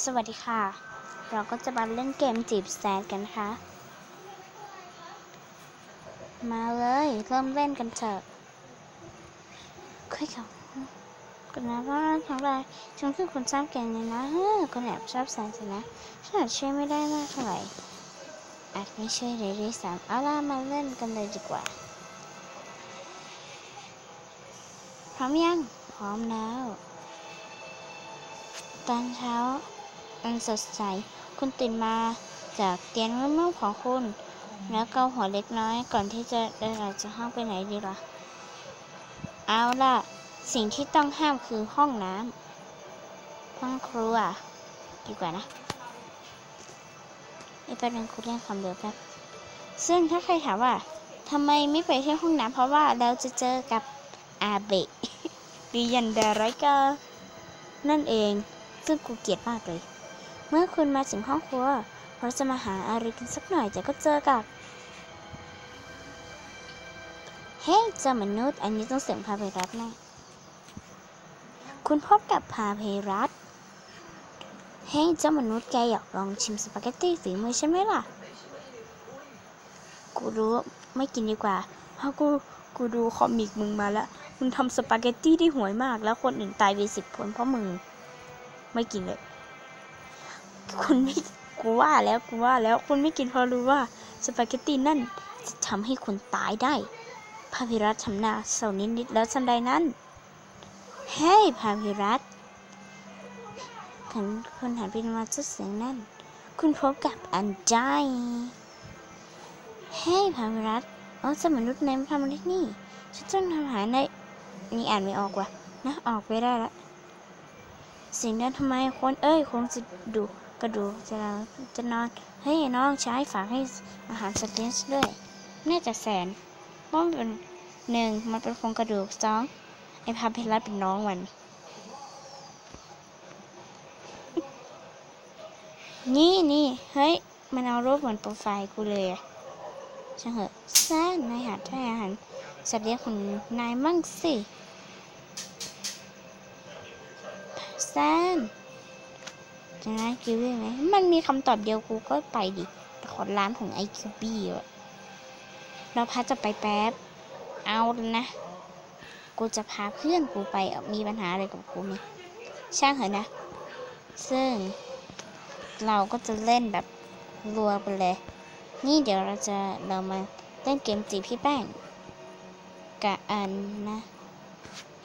สวัสดีค่ะ เราก็จะมาเล่นเกมจีบแซดกันค่ะมาเลย เริ่มเล่นกันเถอะคุยกับกันนะว่าครั้งแรกฉันคือคนชอบแกงเนี่นะเฮ้อคนแอบชอบแซดสินะฉันอาจช่วยไม่ได้มากเท่าไหร่อาจไม่ช่วยเลยด้วยซ้ำเอาล่ะมาเล่นกันเลยดีกว่า พร้อมยัง พร้อมแล้วตอนเช้า อันสดใส คุณตื่นมาจากเตียงนุ่มๆของคุณ แล้วเกาหัวเล็กน้อยก่อนที่จะเดินออกจากห้องไปไหนดีล่ะ เอาล่ะ สิ่งที่ต้องห้ามคือห้องน้ำห้องครัวดีกว่านะไอ้ประเด็นคุณเล่นความเร็วแป๊บซึ่งถ้าใครถามว่าทำไมไม่ไปที่ห้องน้ำเพราะว่าเราจะเจอกับอาเบะดิยันดาไรกานั่นเอง ซึ่งกูเกลียดมากเลย เมื่อคุณมาถึงห้องครัวเราจะมาหาอะไรกินสักหน่อยแต่ก็เจอกับ เฮ้ยเจ้ามนุษย์ อันนี้ต้องเสียงพาเพรัตแน่คุณพบกับพาเพรัตเฮ้ยเจ้ามนุษย์แกอยากลองชิมสปาเกตตี้ฝีมือฉันไหมล่ะ กูรู้ไม่กินดีกว่า เพราะกูกูดูคอมิกมึงมาแล้ว มึงทำสปาเกตตี้ที่ห่วยมาก แล้วคนอื่นตายไปสิบคนเพราะมึง ไม่กินเลย คุณไม่กูว่าแล้วกูว่าแล้วคุณไม่กินเพราะรู้ว่าสปาเกตตี้นั่นจะทำให้คุณตายได้พาพิรัตทำหน้าเศร้านิดๆแล้วทันใดนั้น เฮ้ยพาพิรัตขันคุณหันไปมาจุดเสียงนั่น คุณพบกับอันจายเฮ้ยพาพิรัตอ๋อสมนุษย์ในพามาเล็กนี่ฉันต้องทำหารในนี่อ่านไม่ออกว่ะนะออกไปได้ละสิ่งนั้นทำไมคนเอ้ยคงจะดู กระดูกจะจะนอนเฮ้ยน้องใช้ฝากให้อาหารสเตนส์ด้วยน่าจะแสนเพราะมันเป็นหนึ่งมันเป็นโครงกระดูกสองไอพาเพลัสเป็นน้องมัน นี่นี่เฮ้ย มันเอารูปเหมือนโปรไฟล์กูเลยช่างเหอะแซ่นายหัดให้อาหารสัตว์เลี้ยงของนายมั่งสิแซน จะร้านกิวบี้ไหมมันมีคำตอบเดียวกูก็ไปดิขอร้านของไอคิวบี้อะเราพัดจะไปแป๊บ เอาแล้วนะ กูจะพาเพื่อนกูไปมีปัญหาอะไรกับกูไหมช่างเหอะนะ ซึ่ง เราก็จะเล่นแบบรัวไปเลย นี่เดี๋ยวเราจะเรามาเล่นเกมจีพี่แป้งกะอันนะ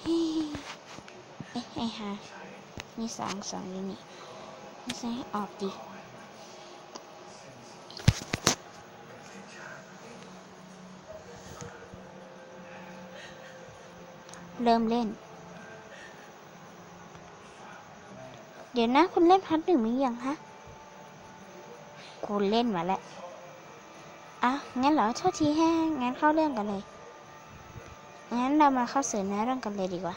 เฮ้ยไอ้ฮะมีสองสองอยู่นี่ ไม่ใช่ให้ออกดิเริ่มเล่น เดี๋ยวนะ คุณเล่นพัดหนึ่งหรือยังฮะคุณเล่นมาแล้ว อะ งั้นเหรอโทษทีแฮะงั้นเข้าเรื่องกันเลย งั้นเรามาเข้าสู่เนื้อเรื่องกันเลยดีกว่า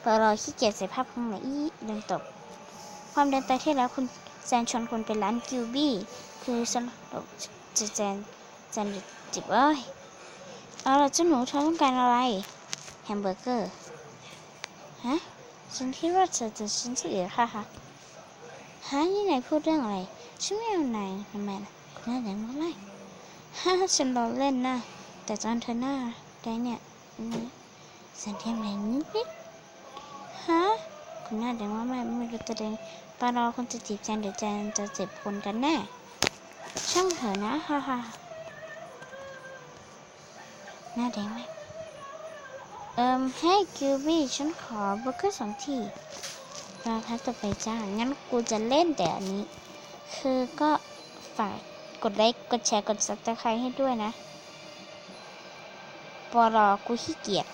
เปิดรอขี้เกียจใส่ภาพข้างในอีเดินตก ความเดินไปที่แล้วคุณแจนชวนคุณไปร้านกิวบี้คือสรุปจะแจนแจนจิบเอ้ยเอาล่ะเจ้าหนูเธอต้องการอะไร แฮมเบอร์เกอร์ฮะฉันคิดว่าเธอจะฉันจะเหลือค่ะค่ะฮะนี่นายพูดเรื่องอะไรฉันไม่เอานายทำไมล่ะคุณน่าแดงว่าไม่ฮ่าฉันรอเล่นนะแต่ตอนเธอหน้าแดงเนี่ยสันเทียมแรงนิดนิดฮะ คุณน้าแดงว่าไม่ไม่รู้จะแดงปารอคนจะจีบแจนเดี๋ยวแจนจะเจ็บคนกันแน่ ช่างเถอะนะฮ่าฮ่าหน้าแดงไหมเอิมให้คิวบี้ฉันขอเบอร์เกอร์สองที่เราพัจะไปจ้า งั้นกูจะเล่นแต่อันนี้ คือก็ฝากกดไลค์ กดแชร์ กดซับสไครต์ให้ด้วยนะปอรอกูขี้เกียจ